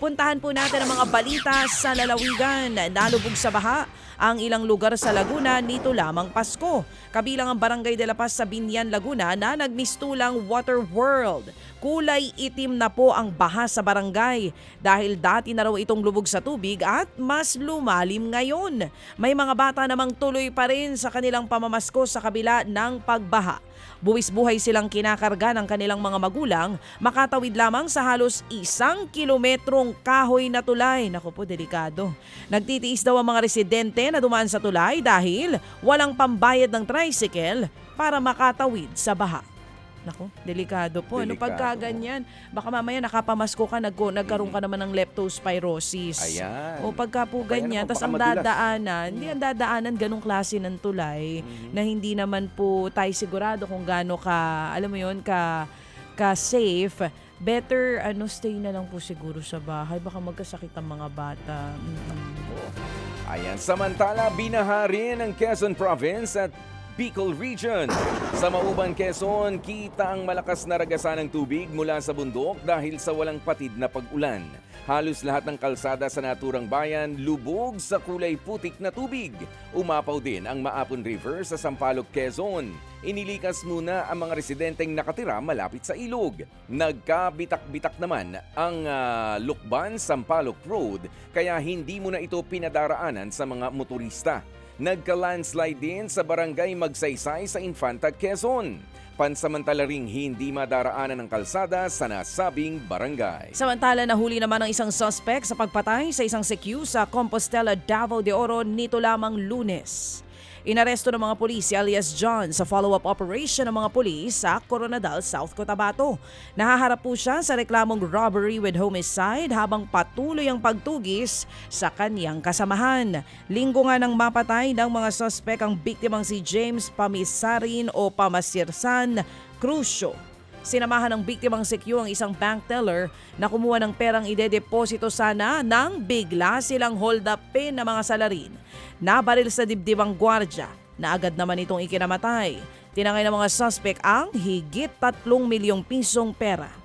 Puntahan po natin ang mga balita sa lalawigan. Nalubog sa baha ang ilang lugar sa Laguna nito lamang Pasko. Kabilang ang Barangay de la Paz sa Binyan, Laguna na nagmistulang Water World. Kulay itim na po ang baha sa barangay dahil dati na raw itong lubog sa tubig at mas lumalim ngayon. May mga bata namang tuloy pa rin sa kanilang pamamasko sa kabila ng pagbaha. Buwis buhay silang kinakarga ng kanilang mga magulang, makatawid lamang sa halos isang kilometrong kahoy na tulay. Naku po, delikado. Nagtitiis daw ang mga residente na dumaan sa tulay dahil walang pambayad ng tricycle para makatawid sa baha. Nako, delikado po. Ano Delikado. pagka ganyan? Baka mamaya nakapamasko ka, nag nagkaroon ka naman ng leptospirosis. Ayan. O pagka po ganyan, baka ang dadaanan, hindi ang dadaanan ganong klase ng tulay Mhm. na hindi naman po tayo sigurado kung gaano ka, alam mo yon ka, ka safe. Better ano stay na lang po siguro sa bahay baka magkasakit ang mga bata. Mm. Ayan, samantala binaha rin ang Quezon Province at Bicol Region. Sa Mauban, Quezon, kita ang malakas na ragasan ng tubig mula sa bundok dahil sa walang patid na pag-ulan. Halos lahat ng kalsada sa naturang bayan lubog sa kulay putik na tubig. Umapaw din ang Maapon River sa Sampaloc, Quezon. Inilikas muna ang mga residenteng nakatira malapit sa ilog. Nagkabitak-bitak naman ang ah, Lukban Sampaloc Road kaya hindi muna ito pinadaraanan sa mga motorista. Nagka-landslide din sa barangay Magsaysay sa Infanta, Quezon. Pansamantala ring hindi madaraanan ng kalsada sa nasabing barangay. Samantala nahuli naman ang isang suspect sa pagpatay sa isang CQ sa Compostela, Davao de Oro nito lamang lunes. Inaresto ng mga pulis si alias John sa follow-up operation ng mga pulis sa Coronadal, South Cotabato. Nahaharap po siya sa reklamong robbery with homicide habang patuloy ang pagtugis sa kanyang kasamahan. Linggo nga nang mapatay ng mga suspect ang biktimang si James Pamisarin o Pamasirsan Crucio. Sinamahan ng biktimang CQ ang isang bank teller na kumuha ng perang idedeposito sana nang bigla silang hold upin ng mga salarin. Nabaril sa dibdibang gwardya na agad naman itong ikinamatay. Tinangay ng mga suspect ang higit 3 milyong pisong pera.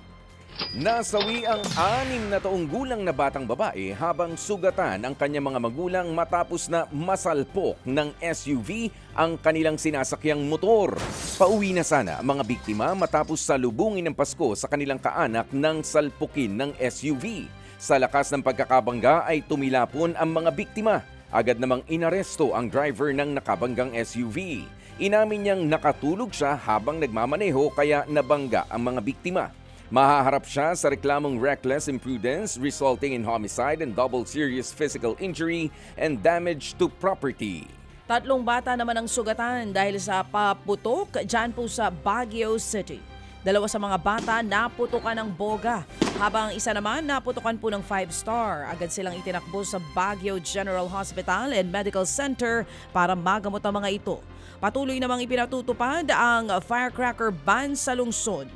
Nasawi ang anim na taong gulang na batang babae habang sugatan ang kanyang mga magulang matapos na masalpok ng SUV ang kanilang sinasakyang motor. Pauwi na sana ang mga biktima matapos salubungin ng Pasko sa kanilang kaanak ng salpukin ng SUV. Sa lakas ng pagkakabangga ay tumilapon ang mga biktima. Agad namang inaresto ang driver ng nakabanggang SUV. Inamin niyang nakatulog siya habang nagmamaneho kaya nabangga ang mga biktima. Mahaharap siya sa reklamong reckless imprudence resulting in homicide and double serious physical injury and damage to property. Tatlong bata naman ang sugatan dahil sa paputok dyan po sa Baguio City. Dalawa sa mga bata naputukan ng boga, habang ang isa naman naputukan po ng 5-star. Agad silang itinakbo sa Baguio General Hospital and Medical Center para magamot ang mga ito. Patuloy namang ipinatutupad ang firecracker ban sa lungsod.